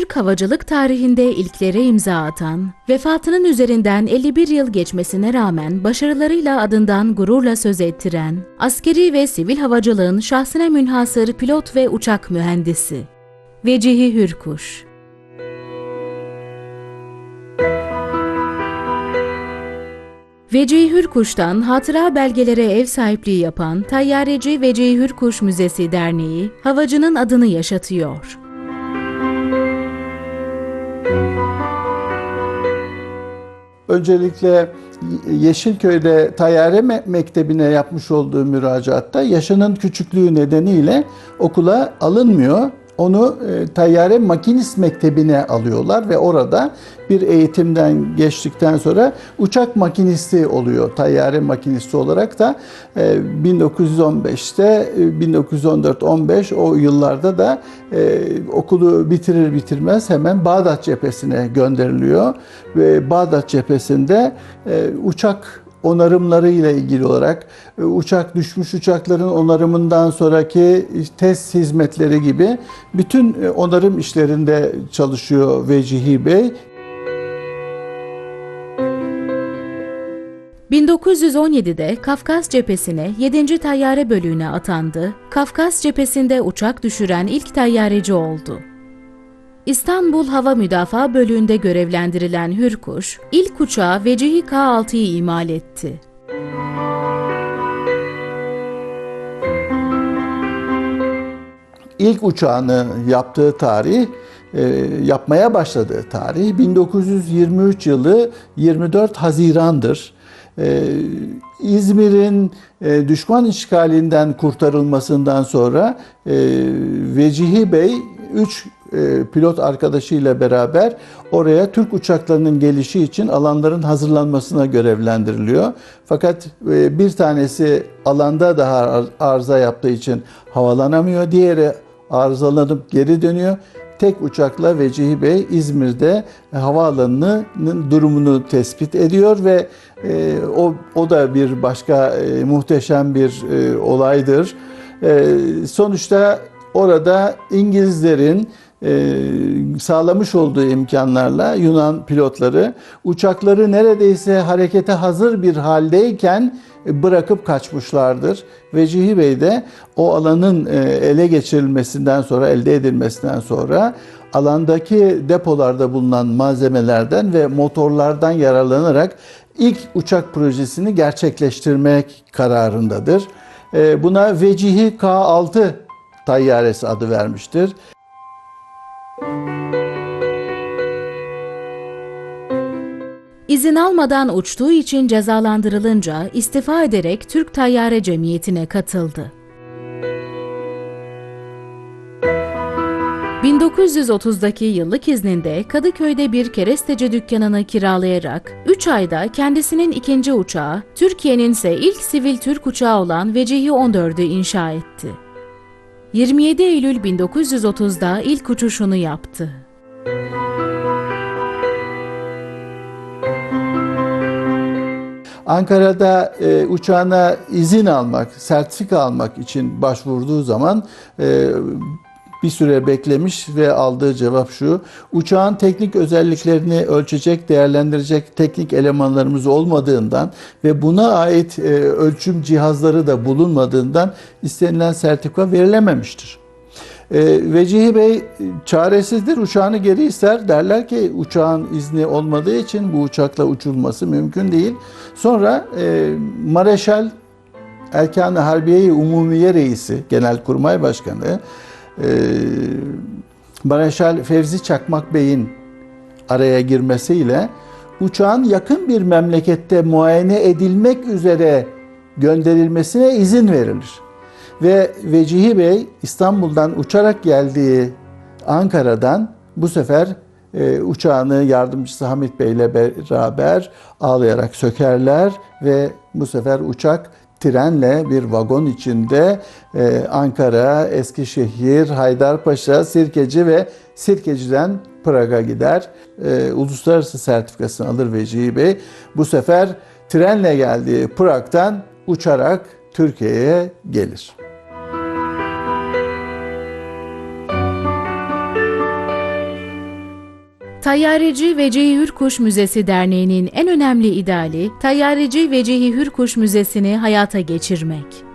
Türk havacılık tarihinde ilklere imza atan, vefatının üzerinden 51 yıl geçmesine rağmen başarılarıyla adından gururla söz ettiren, askeri ve sivil havacılığın şahsına münhasır pilot ve uçak mühendisi. Vecihi Hürkuş Vecihi Hürkuş'tan hatıra belgelere ev sahipliği yapan Tayyareci Vecihi Hürkuş Müzesi Derneği, havacının adını yaşatıyor. Öncelikle Yeşilköy'de Tayyare Me- Mektebi'ne yapmış olduğu müracaatta yaşının küçüklüğü nedeniyle okula alınmıyor. Onu e, Tayyare Makinist Mektebi'ne alıyorlar ve orada bir eğitimden geçtikten sonra uçak makinisti oluyor. Tayyare makinisti olarak da e, 1915'te e, 1914-15 o yıllarda da e, okulu bitirir bitirmez hemen Bağdat cephesine gönderiliyor ve Bağdat cephesinde e, uçak onarımları ile ilgili olarak e, uçak düşmüş uçakların onarımından sonraki test hizmetleri gibi bütün e, onarım işlerinde çalışıyor Vecihi Bey. 1917'de Kafkas cephesine 7. Tayyare Bölüğü'ne atandı. Kafkas cephesinde uçak düşüren ilk tayyareci oldu. İstanbul Hava Müdafaa Bölüğü'nde görevlendirilen Hürkuş, ilk uçağı Vecihi K-6'yı imal etti. İlk uçağını yaptığı tarih, e, yapmaya başladığı tarih 1923 yılı 24 Haziran'dır. E, İzmir'in e, düşman işgalinden kurtarılmasından sonra e, Vecihi Bey 3 pilot arkadaşıyla beraber oraya Türk uçaklarının gelişi için alanların hazırlanmasına görevlendiriliyor. Fakat e, bir tanesi alanda daha ar- arıza yaptığı için havalanamıyor. Diğeri arızalanıp geri dönüyor. Tek uçakla Vecihi Bey İzmir'de havaalanının durumunu tespit ediyor ve e, o, o da bir başka e, muhteşem bir e, olaydır. E, sonuçta orada İngilizlerin e, sağlamış olduğu imkanlarla Yunan pilotları uçakları neredeyse harekete hazır bir haldeyken bırakıp kaçmışlardır. Vecihi Bey de o alanın e, ele geçirilmesinden sonra, elde edilmesinden sonra alandaki depolarda bulunan malzemelerden ve motorlardan yararlanarak ilk uçak projesini gerçekleştirmek kararındadır. E, Buna Vecihi K-6 tayyaresi adı vermiştir. İzin almadan uçtuğu için cezalandırılınca istifa ederek Türk Tayyare Cemiyeti'ne katıldı. 1930'daki yıllık izninde Kadıköy'de bir keresteci dükkanını kiralayarak 3 ayda kendisinin ikinci uçağı, Türkiye'nin ise ilk sivil Türk uçağı olan Vecihi 14'ü inşa etti. 27 Eylül 1930'da ilk uçuşunu yaptı. Ankara'da e, uçağına izin almak, sertifika almak için başvurduğu zaman e, bir süre beklemiş ve aldığı cevap şu. Uçağın teknik özelliklerini ölçecek, değerlendirecek teknik elemanlarımız olmadığından ve buna ait e, ölçüm cihazları da bulunmadığından istenilen sertifika verilememiştir. E, Vecihi Bey e, çaresizdir, uçağını geri ister. Derler ki uçağın izni olmadığı için bu uçakla uçulması mümkün değil. Sonra e, Mareşal Erkan-ı Harbiye-i Umumiye Reisi, Genelkurmay Başkanı e, Mareşal Fevzi Çakmak Bey'in araya girmesiyle uçağın yakın bir memlekette muayene edilmek üzere gönderilmesine izin verilir. Ve Vecihi Bey İstanbul'dan uçarak geldiği Ankara'dan bu sefer e, uçağını yardımcısı Hamit Bey ile beraber ağlayarak sökerler ve bu sefer uçak trenle bir vagon içinde e, Ankara, Eskişehir, Haydarpaşa, Sirkeci ve Sirkeci'den Prag'a gider. E, uluslararası sertifikasını alır Vecihi Bey. Bu sefer trenle geldiği Prag'dan uçarak Türkiye'ye gelir. Tayyareci Vecihi Hürkuş Müzesi Derneği'nin en önemli ideali, Tayyareci Vecihi Hürkuş Müzesi'ni hayata geçirmek.